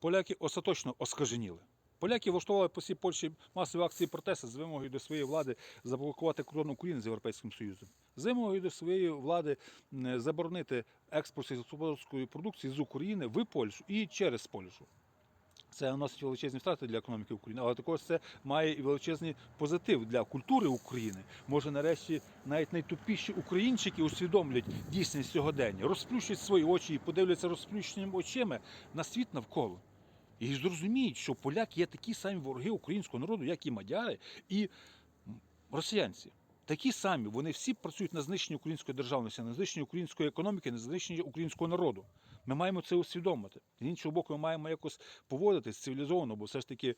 поляки остаточно оскаженіли. Поляки влаштували по всій Польщі масові акції протесту з вимогою до своєї влади заблокувати кордон України з Європейським Союзом, з вимогою до своєї влади м, заборонити експорт сільськогосподарської продукції з України в Польщу і через Польщу. Це наносить величезні втрати для економіки України, але також це має і величезний позитив для культури України. Може, нарешті навіть найтупіші українчики усвідомлять дійсність сьогодення, розплющать свої очі і подивляться розплющеними очима на світ навколо. І зрозуміють, що поляки є такі самі вороги українського народу, як і мадяри, і росіянці. Такі самі, вони всі працюють на знищенні української державності, на знищенні української економіки, на знищенні українського народу. Ми маємо це усвідомити. З іншого боку, ми маємо якось поводитись цивілізовано, бо все ж таки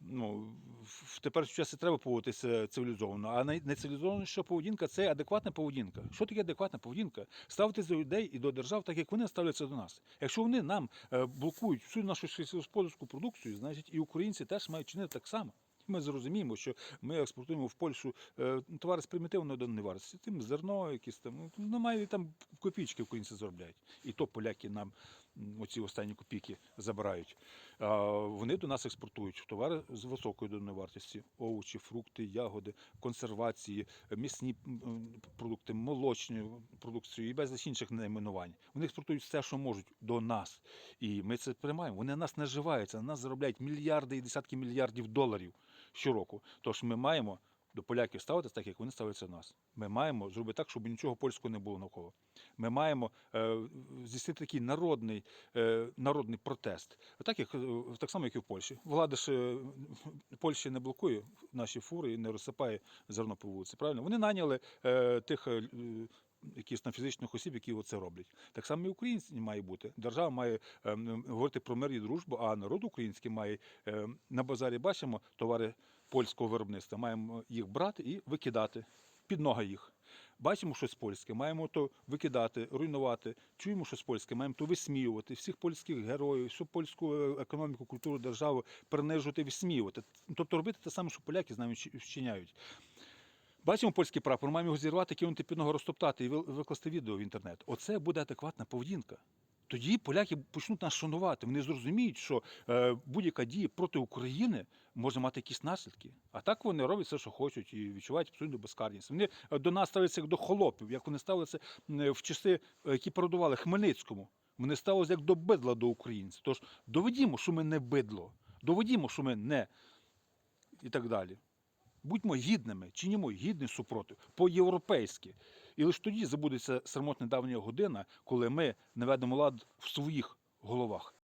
ну, в тепер часі треба поводитися цивілізовано. А най- найцивілізованіша поведінка це адекватна поведінка. Що таке адекватна поведінка? Ставитися до людей і до держав, так як вони ставляться до нас. Якщо вони нам е, блокують всю нашу сільськогосподарську продукцію, значить і українці теж мають чинити так само. Ми зрозуміємо, що ми експортуємо в Польщу е, товари з примітивної доданої вартості, тим зерно, якісь там, ну, ну там копійки українці заробляють. І то поляки нам оці останні копійки забирають. А вони до нас експортують товари з високою вартості: овочі, фрукти, ягоди, консервації, м'ясні м, м, продукти, молочні продукцію і безліч інших найменувань. Вони експортують все, що можуть до нас. І ми це приймаємо. Вони на нас наживаються, на нас заробляють мільярди і десятки мільярдів доларів щороку. Тож ми маємо до поляків ставитися так, як вони ставляться до нас. Ми маємо зробити так, щоб нічого польського не було навколо. Ми маємо е, здійснити такий народний, е, народний протест. Так, як, е, так само, як і в Польщі. Влада ж е, Польщі не блокує наші фури і не розсипає зерно по вулиці. Правильно? Вони наняли е, тих. е, Якісь там фізичних осіб, які це роблять. Так само і українці має бути. Держава має е, говорити про мир і дружбу, а народ український має е, на базарі бачимо товари польського виробництва. Маємо їх брати і викидати під ноги їх. Бачимо щось польське, маємо то викидати, руйнувати. Чуємо щось польське, маємо то висміювати, всіх польських героїв, всю польську е, економіку, культуру, державу принижувати, висміювати. Тобто робити те саме, що поляки з нами вчиняють. Бачимо польський прапор, маємо його зірвати, кинути під ногу, розтоптати і викласти відео в інтернет. Оце буде адекватна поведінка. Тоді поляки почнуть нас шанувати. Вони зрозуміють, що е, будь-яка дія проти України може мати якісь наслідки. А так вони роблять все, що хочуть, і відчувають абсолютну безкарність. Вони е, до нас ставляться як до холопів, як вони ставилися в часи, е, які передували Хмельницькому. Вони ставилися як до бидла до українців. Тож доведімо, що ми не бидло, доведімо, що ми не і так далі. Будьмо гідними, чинімо гідний супротив по-європейськи. І лише тоді забудеться срамотна давня година, коли ми наведемо лад в своїх головах.